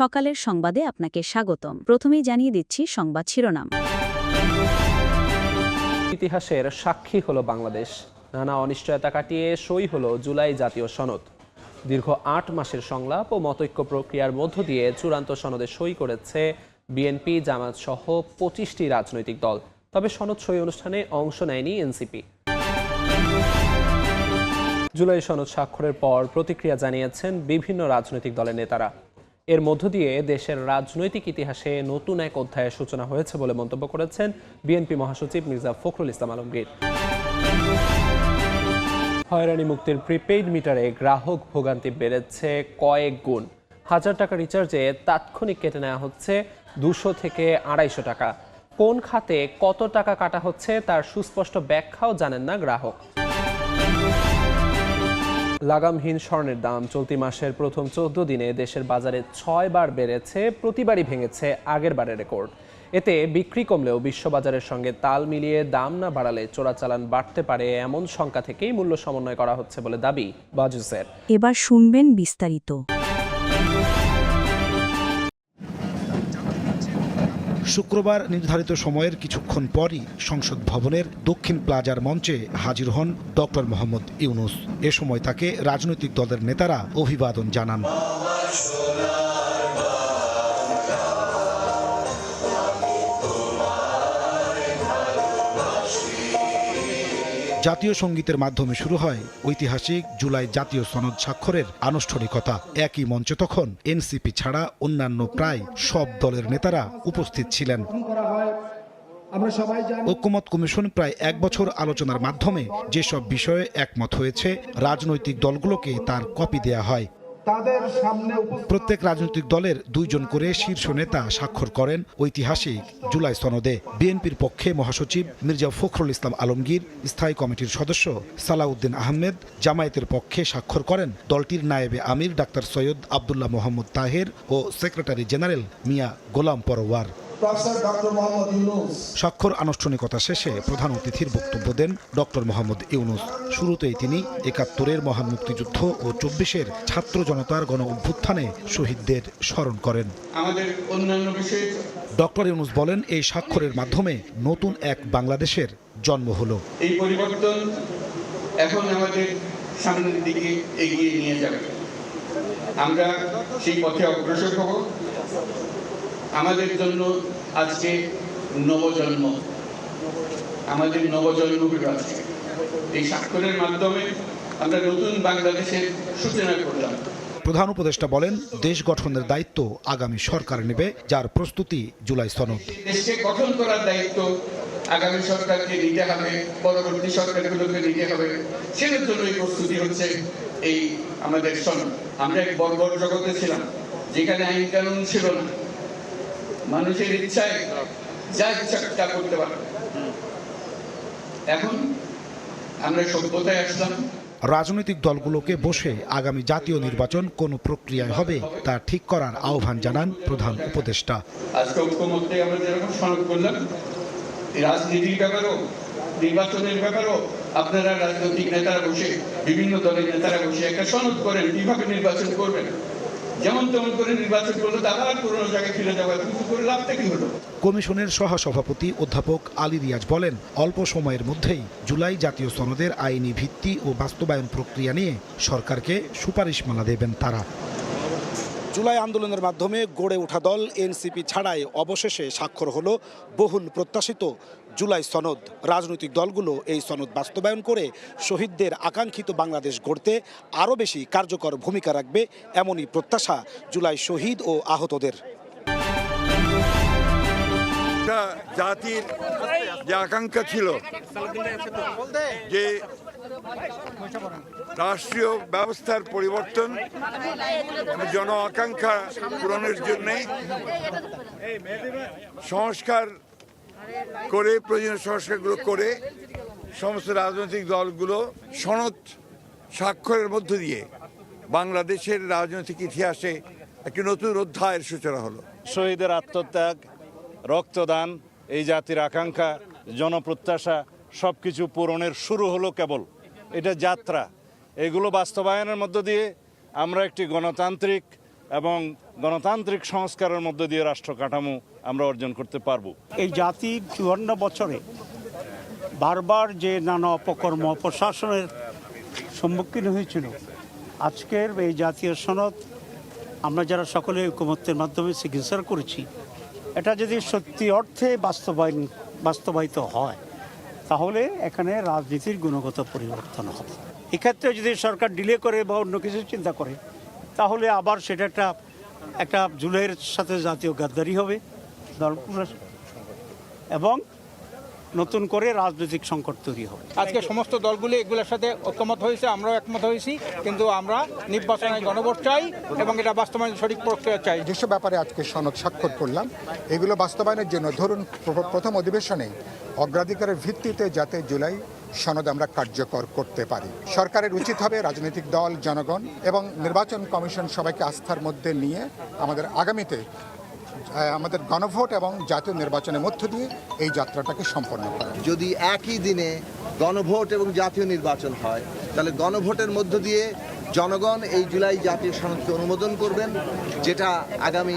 সকালের সংবাদে আপনাকে স্বাগতম। প্রথমেই জানিয়ে দিচ্ছি সংবাদ শিরোনাম। ইতিহাসের সাক্ষী হলো বাংলাদেশ। নানা অনিশ্চয়তা কাটিয়ে সই হলো জুলাই জাতীয় সনদ। দীর্ঘ আট মাসের সংলাপ ও মতৈক্য প্রক্রিয়ার মধ্য দিয়ে চূড়ান্ত সনদে সই করেছে বিএনপি জামাত সহ পঁচিশটি রাজনৈতিক দল। তবে সনদ সই অনুষ্ঠানে অংশ নেয়নি এনসিপি জুলাই সনদ স্বাক্ষরের পর প্রতিক্রিয়া জানিয়েছেন বিভিন্ন রাজনৈতিক দলের নেতারা। এর মধ্য দিয়ে দেশের রাজনৈতিক ইতিহাসে নতুন এক অধ্যায়ের সূচনা হয়েছে বলে মন্তব্য করেছেন বিএনপি মহাসচিব মির্জা ফখরুল ইসলাম আলমগীর। হয়রানি মুক্তির প্রিপেইড মিটারে গ্রাহক ভোগান্তি বেড়েছে কয়েক গুণ। হাজার টাকা রিচার্জে তাৎক্ষণিক কেটে নেওয়া হচ্ছে দুশো থেকে আড়াইশো টাকা। কোন খাতে কত টাকা কাটা হচ্ছে তার সুস্পষ্ট ব্যাখ্যাও জানেন না গ্রাহক। লাগামহীন স্বর্ণের দাম চলতি মাসের প্রথম চোদ্দ দিনে দেশের বাজারে ছয়বার বেড়েছে, প্রতিবারই ভেঙেছে আগের বারের রেকর্ড। এতে বিক্রি কমলেও বিশ্ববাজারের সঙ্গে তাল মিলিয়ে দাম না বাড়ালে চোরাচালান বাড়তে পারে এমন শঙ্কা থেকেই মূল্য সমন্বয় করা হচ্ছে বলে দাবি বাজুসের। এবার শুনবেন বিস্তারিত। শুক্রবার নির্ধারিত সময়ের কিছুক্ষণ পরই সংসদ ভবনের দক্ষিণ প্লাজার মঞ্চে হাজির হন ডক্টর মোহাম্মদ ইউনুস। এ সময় তাকে রাজনৈতিক দলের নেতারা অভিবাদন জানান। জাতীয় সঙ্গীতের মাধ্যমে শুরু হয় ঐতিহাসিক জুলাই জাতীয় সনদ স্বাক্ষরের আনুষ্ঠানিকতা। একই মঞ্চে তখন এনসিপি ছাড়া অন্যান্য প্রায় সব দলের নেতারা উপস্থিত ছিলেন। ঐক্যমত কমিশন প্রায় এক বছর আলোচনার মাধ্যমে যেসব বিষয়ে একমত হয়েছে, রাজনৈতিক দলগুলোকে তার কপি দেয়া হয়। তাদের সামনে প্রত্যেক রাজনৈতিক দলের দুইজন করে শীর্ষ নেতা স্বাক্ষর করেন ঐতিহাসিক জুলাই সনদে। বিএনপির পক্ষে মহাসচিব মির্জা ফখরুল ইসলাম আলমগীর, স্থায়ী কমিটির সদস্য সালাউদ্দিন আহমেদ, জামায়াতের পক্ষে স্বাক্ষর করেন দলটির নায়েবে আমির ডাক্তার সৈয়দ আবদুল্লাহ মোহাম্মদ তাহের ও secretary general Mia Golam Parwar. Professor doctor Mohammad Yunus স্বাক্ষর আনুষ্ঠানিকতা শেষে প্রধান অতিথির বক্তব্য দেন ডক্টর মোহাম্মদ ইউনুস। শুরুতেই তিনি একাত্তরের মহান মুক্তিযুদ্ধ ও চব্বিশের ছাত্র জনতার গণ অভ্যুত্থানে শহীদদের স্মরণ করেন। আমাদের অন্যান্য বিষয়ে ডক্টর ইউনুস বলেন এই স্বাক্ষরের মাধ্যমে নতুন এক বাংলাদেশের জন্ম হলো। এই পরিবর্তন এখন আমাদের সামনের দিকে এগিয়ে নিয়ে যাবে। আমরা সেই পথে অগ্রসর হব। আমাদের জন্য আজকে নবজন্ম। আমাদের নবজন্ম হলো আজকে। এই স্বাক্ষরের মাধ্যমে আমরা নতুন বাংলাদেশের সূচনা করলাম। প্রধান উপদেষ্টা বলেন দেশ গঠনের দায়িত্ব আগামী সরকার নেবে যার প্রস্তুতি জুলাই সনদ। দেশকে গঠন করার দায়িত্ব আগামী সরকারকে নিতে হবে পরবর্তী সরকারগুলোকে নিতে হবে। সেটার জন্য এই প্রস্তুতি হচ্ছে এই আমাদের সনদ। আমরা এক বর্বর জগতে ছিলাম যেখানে আইন কানুন ছিল না। মানুষের ইচ্ছায় যা ইচ্ছা তা করতে পারে এখন আমরা সভ্যতায় আসলাম। রাজনৈতিক দলগুলোকে বসে আগামী জাতীয় নির্বাচন কোন প্রক্রিয়ায় হবে তা ঠিক করার আহ্বান জানান প্রধান উপদেষ্টা। আজকে ঐক্যমত্যে আমরা যেরকম সনদ করলাম রাজনীতির ব্যাপারও নির্বাচনের ব্যাপারও আপনারা রাজনৈতিক নেতারা বসে বিভিন্ন দলের নেতারা বসে একটা সনদ করেন কীভাবে নির্বাচন করবেন। যেমন তেমন করে নির্বাচন করলে তো আবার পুরোনো জায়গায় ফিরে যাওয়া কিন্তু করে লাভটা কি হলো? কমিশনের সহসভাপতি অধ্যাপক আলী রিয়াজ বলেন অল্প সময়ের মধ্যেই জুলাই জাতীয় সনদের আইনি ভিত্তি ও বাস্তবায়ন প্রক্রিয়া নিয়ে সরকারকে সুপারিশ সুপারিশমালা দেবেন তারা। জুলাই আন্দোলনের মাধ্যমে গড়ে ওঠা দল এনসিপি ছাড়াই অবশেষে স্বাক্ষর হলো বহুল প্রত্যাশিত জুলাই সনদ। রাজনৈতিক দলগুলো এই সনদ বাস্তবায়ন করে শহীদদের আকাঙ্ক্ষিত বাংলাদেশ গড়তে আরও বেশি কার্যকর ভূমিকা রাখবে এমনই প্রত্যাশা জুলাই শহীদ ও আহতদের। জাতির যে আকাঙ্ক্ষা ছিল, যে রাষ্ট্রীয় ব্যবস্থার পরিবর্তন জন আকাঙ্ক্ষা পূরণের জন্যই সংস্কার করে, প্রয়োজনীয় সংস্কারগুলো করে, সমস্ত রাজনৈতিক দলগুলো সনদ স্বাক্ষরের মধ্য দিয়ে বাংলাদেশের রাজনৈতিক ইতিহাসে একটি নতুন অধ্যায়ের সূচনা হলো। শহীদের আত্মত্যাগ, রক্তদান, এই জাতির আকাঙ্ক্ষা, জনপ্রত্যাশা সব কিছু পূরণের শুরু হলো কেবল। এটা যাত্রা। এগুলো বাস্তবায়নের মধ্য দিয়ে আমরা একটি গণতান্ত্রিক এবং গণতান্ত্রিক সংস্কারের মধ্য দিয়ে রাষ্ট্র কাঠামো আমরা অর্জন করতে পারব। এই জাতির চুয়ান্ন বছরে বারবার যে নানা অপকর্ম প্রশাসনের সম্মুখীন হয়েছিল, আজকের এই জাতীয় সনদ আমরা যারা সকলে ঐকমত্যের মাধ্যমে চিকিৎসা করেছি, এটা যদি সত্যি অর্থে বাস্তবায়ন, বাস্তবায়িত হয়, তাহলে এখানে রাজনীতির গুণগত পরিবর্তন হবে। এক্ষেত্রে যদি সরকার ডিলে করে বা অন্য কিছু চিন্তা করে তাহলে আবার সেটা একটা একটা জুলাইয়ের সাথে জাতীয় গাদ্দারি হবে। দল এবং নতুন করে রাজনৈতিক সংকট তৈরি হবে। আজকে সমস্ত দলগুলি এগুলোর সাথে ঐক্যমত হয়েছে আমরাও একমত হয়েছি কিন্তু আমরা নির্বাচনে গণভোট চাই এবং এটা বাস্তবায়ন সঠিক প্রক্রিয়া চাই। যেসব ব্যাপারে আজকে সনদ স্বাক্ষর করলাম এগুলো বাস্তবায়নের জন্য ধরুন প্র- প্রথম অধিবেশনে অগ্রাধিকারের ভিত্তিতে যাতে জুলাই সনদ আমরা কার্যকর করতে পারি। সরকারের উচিত হবে রাজনৈতিক দল, জনগণ এবং নির্বাচন কমিশন সবাইকে আস্থার মধ্যে নিয়ে আমাদের আগামীতে আমাদের গণভোট এবং জাতীয় নির্বাচনের মধ্য দিয়ে এই যাত্রাটাকে সম্পন্ন করা। যদি একই দিনে গণভোট এবং জাতীয় নির্বাচন হয়, তাহলে গণভোটের মধ্য দিয়ে জনগণ এই জুলাই জাতীয় সনদকে অনুমোদন করবেন যেটা আগামী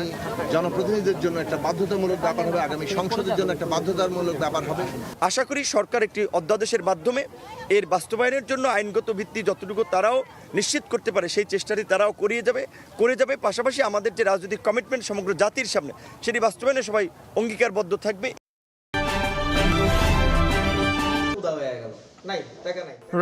জনপ্রতিনিধিদের জন্য একটা বাধ্যতামূলক ব্যাপার হবে আগামী সংসদের জন্য একটা বাধ্যতামূলক ব্যাপার হবে। আশা করি সরকার একটি অধ্যাদেশের মাধ্যমে এর বাস্তবায়নের জন্য আইনগত ভিত্তি যতটুকু তারাও নিশ্চিত করতে পারে সেই চেষ্টাটি তারাও করিয়ে যাবে করে যাবে। পাশাপাশি আমাদের যে রাজনৈতিক কমিটমেন্ট সমগ্র জাতির সামনে সেটি বাস্তবায়নে সবাই অঙ্গীকারবদ্ধ থাকবে।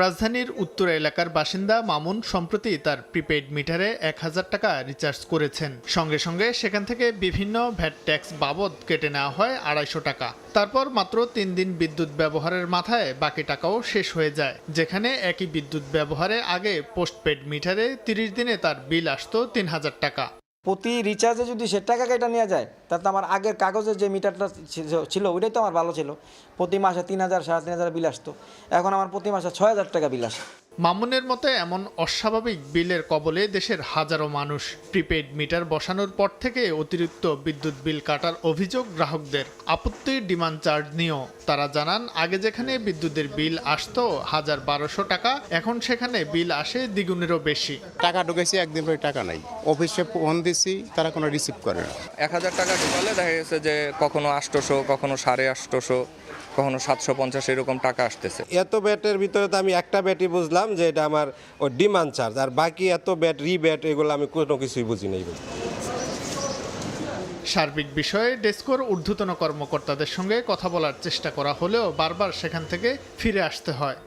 রাজধানীর উত্তর এলাকার বাসিন্দা মামুন সম্প্রতি তার প্রিপেইড মিটারে এক হাজার টাকা রিচার্জ করেছেন। সঙ্গে সঙ্গে সেখান থেকে বিভিন্ন ভ্যাট ট্যাক্স বাবদ কেটে নেওয়া হয় আড়াইশো টাকা। তারপর মাত্র তিন দিন বিদ্যুৎ ব্যবহারের মাথায় বাকি টাকাও শেষ হয়ে যায়। যেখানে একই বিদ্যুৎ ব্যবহারে আগে পোস্টপেড মিটারে তিরিশ দিনে তার বিল আসতো তিন হাজার টাকা। প্রতি রিচার্জে যদি সে টাকা কেটে নেওয়া যায় তাতে আমার আগের কাগজের যে মিটারটা ছিল- ছিল, ওইটাই তো আমার ভালো ছিল। প্রতি মাসে তিন হাজার, সাড়ে তিন হাজার বিল আসতো। এখন আমার প্রতি মাসে ছয় হাজার টাকা বিল আসে। মামুনের মতে এমন অস্বাভাবিক বিলের কবলে দেশের হাজারো মানুষ প্রিপেড মিটার বসানোর পর থেকে অতিরিক্ত বিদ্যুৎ বিল কাটার অভিযোগ গ্রাহকদের। আপত্তি ডিমান্ড চার্জ নিয়েও তারা জানান আগে যেখানে বিদ্যুতের বিল আসতো হাজার বারোশো টাকা এখন সেখানে বিল আসে দ্বিগুণেরও বেশি। টাকা ঢুকেছি একদিন পরে টাকা নাই। অফিসে ফোন দিছি তারা কোনো রিসিভ করে না। এক হাজার টাকা ঢুকালে দেখা গেছে যে কখনো আটশোশো কখনো সাড়ে আটশোশো কখনো সাতশো পঞ্চাশ এরকম টাকা আসতেছে। এত ব্যাটের ভিতরে তো আমি একটা ব্যাটই বুঝলাম। যে এটা আমার ওই ডিমান্ড চার্জ আর বাকি এত ব্যাট রিব্যাট এগুলো আমি কোনো কিছুই বুঝি নাই। সার্বিক বিষয়ে ডেস্কোর ঊর্ধ্বতন কর্মকর্তাদের সঙ্গে কথা বলার চেষ্টা করা হলেও বারবার সেখান থেকে ফিরে আসতে হয়।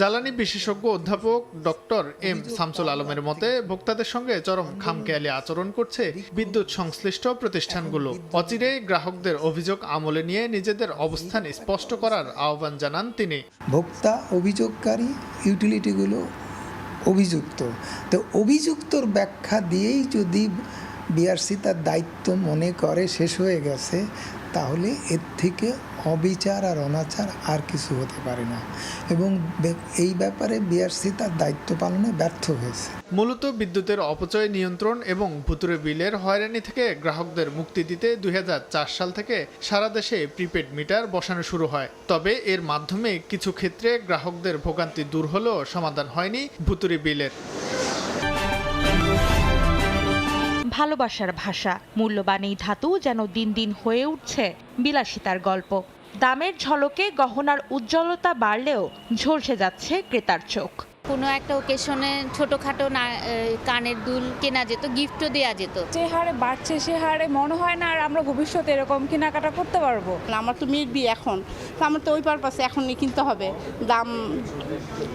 জ্বালানি বিশেষজ্ঞ অধ্যাপক ডক্টর এম শামসুল আলমের মতে ভোক্তাদের সঙ্গে চরম খামখেয়ালি আচরণ করছে বিদ্যুৎ সংশ্লিষ্ট প্রতিষ্ঠানগুলো। অচিরে গ্রাহকদের অভিযোগ আমলে নিয়ে নিজেদের অবস্থান স্পষ্ট করার আহ্বান জানান তিনি। ভোক্তা অভিযোগকারী ইউটিলিটিগুলো অভিযুক্ত। তো অভিযুক্তর ব্যাখ্যা দিয়েই যদি বিআরসি তার দায়িত্ব মনে করে শেষ হয়ে গেছে, তাহলে এর থেকে অবিচার আর অনাচার আর কিছু হতে পারে না। এবং এই ব্যাপারে বিআরসি তার দায়িত্ব পালনে ব্যর্থ হয়েছে। মূলত বিদ্যুতের অপচয় নিয়ন্ত্রণ এবং ভুতুরে বিলের হয়রানি থেকে গ্রাহকদের মুক্তি দিতে দু হাজার চার সাল থেকে সারা দেশে প্রিপেড মিটার বসানো শুরু হয়। তবে এর মাধ্যমে কিছু ক্ষেত্রে গ্রাহকদের ভোগান্তি দূর হলেও সমাধান হয়নি ভুতুরে বিলের। ভালোবাসার ভাষা। মূল্যবান এই ধাতু যেন দিন দিন হয়ে উঠছে বিলাসিতার গল্প। দামের ঝলকে গহনার উজ্জ্বলতা বাড়লেও ঝলসে যাচ্ছে ক্রেতার চোখ। কোনো একটা ওকেশনে ছোটোখাটো না কানের দুল কেনা যেত গিফটও দেওয়া যেত। যে হারে বাড়ছে সে হারে মনে হয় না আর আমরা ভবিষ্যতে এরকম কেনাকাটা করতে পারব। আমার তো মেয়ের বিয়ে এখন। তো আমার তো ওই পারপাসে এখনই কিনতে হবে। দাম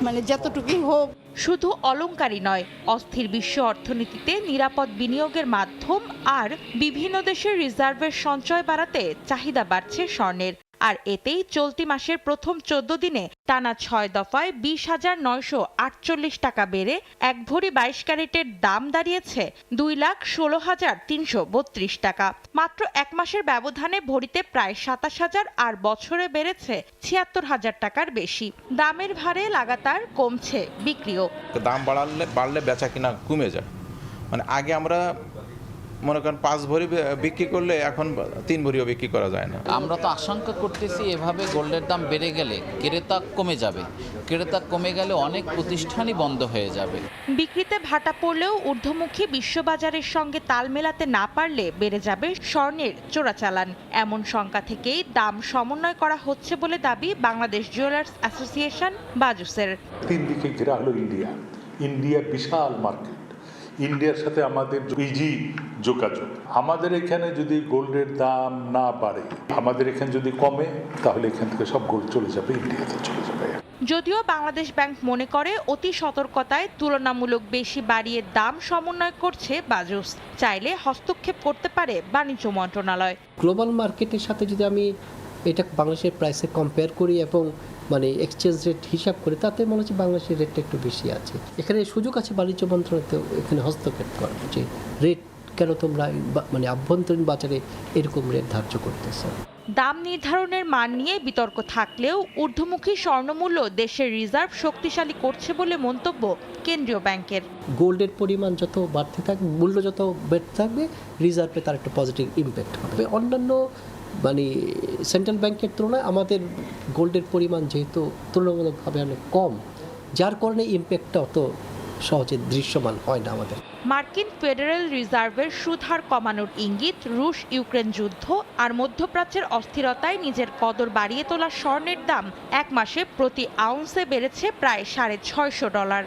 মানে যতটুকুই হোক। শুধু অলংকারী নয় অস্থির বিশ্ব অর্থনীতিতে নিরাপদ বিনিয়োগের মাধ্যম আর বিভিন্ন দেশের রিজার্ভের সঞ্চয় বাড়াতে চাহিদা বাড়ছে স্বর্ণের। আর এতেই চলতি মাসের প্রথম চোদ্দ দিনে টানা ছয় দফায় বিশ হাজার নয়শো আটচল্লিশ টাকা বেড়ে এক ভরি বাইশ ক্যারেটের দাম দাঁড়িয়েছে দুই লাখ ষোলো হাজার তিনশো বত্রিশ টাকা। মাত্র এক মাসের ব্যবধানে ভরিতে প্রায় সাতাশ হাজার আর বছরে বেড়েছে ছিয়াত্তর হাজার টাকার বেশি। দামের ভারে লাগাতার কমছে বিক্রিও। দাম বাড়ালে বাড়লে বেচা কিনা কমে যায়। মানে আগে আমরা মনে করেন পাঁচ ভরি বিক্রি করলে এখন তিন ভরিও বিক্রি করা যায় না। আমরা তো আশঙ্কা করতেছি এভাবে গোল্ডের দাম বেড়ে গেলে ক্রেতা কমে যাবে। ক্রেতা কমে গেলে অনেক প্রতিষ্ঠানই বন্ধ হয়ে যাবে। বিক্রিতে ভাটা পড়লেও ঊর্ধ্বমুখী বিশ্ববাজারের সঙ্গে তাল মেলাতে না পারলে বেড়ে যাবে স্বর্ণের চোরাচালান। এমন শঙ্কা থেকেই দাম সমন্বয় করা হচ্ছে বলে দাবি বাংলাদেশ জুয়েলার্স অ্যাসোসিয়েশন বাজুসের। তিন দিকে ঘেরা হলো ইন্ডিয়া। ইন্ডিয়া বিশাল মার্কেট। ইন্ডিয়ার সাথে আমাদের ইজি যোগাযোগ। আমাদের এখানে যদি গোল্ডের দাম না বাড়ে আমাদের এখানে যদি কমে তাহলে এখান থেকে সব গোল্ড চলে যাবে ইন্ডিয়াতে চলে যাবে। যদিও বাংলাদেশ ব্যাংক মনে করে অতি সতর্কতায় তুলনামূলক বেশি বাড়িয়ে দাম সমন্বয় করছে বাজুস। চাইলে হস্তক্ষেপ করতে পারে বাণিজ্য মন্ত্রণালয়। গ্লোবাল মার্কেটের সাথে যদি আমি এটা বাংলাদেশের প্রাইসে কম্পেয়ার করি এবং মানে এক্সচেঞ্জ রেট হিসাব করে তাতে মনে হচ্ছে বাংলাদেশের রেটটা একটু বেশি আছে। এখানে সুযোগ আছে বাণিজ্য মন্ত্রণালয় এখানে হস্তক্ষেপ করার যে রেট কেন তোমরা মানে আভ্যন্তরীণ বাজারে এরকম রেট ধার্য করতেছো? দাম নির্ধারণের মান নিয়ে বিতর্ক থাকলেও ঊর্ধ্বমুখী স্বর্ণমূল্য দেশের রিজার্ভ শক্তিশালী করছে বলে মন্তব্য কেন্দ্রীয় ব্যাংকের। গোল্ডের পরিমাণ যত বাড়তে থাকবে মূল্য যত বেড়তে থাকবে রিজার্ভে তার একটা পজিটিভ ইম্প্যাক্ট হবে। অন্যান্য মানে সেন্ট্রাল ব্যাংকের তুলনায় আমাদের গোল্ডের পরিমাণ যেহেতু তুলনামূলকভাবে অনেক কম, যার কারণে ইম্প্যাক্টটা অত সহজে দৃশ্যমান হয় না আমাদের। মার্কিন ফেডারেল রিজার্ভের সুদহার কমানোর ইঙ্গিত রুশ ইউক্রেন যুদ্ধ আর মধ্যপ্রাচ্যের অস্থিরতায় নিজের কদর বাড়িয়ে তোলা স্বর্ণের দাম এক মাসে প্রতি আউন্সে বেড়েছে প্রায় সাড়ে ছয়শো ডলার।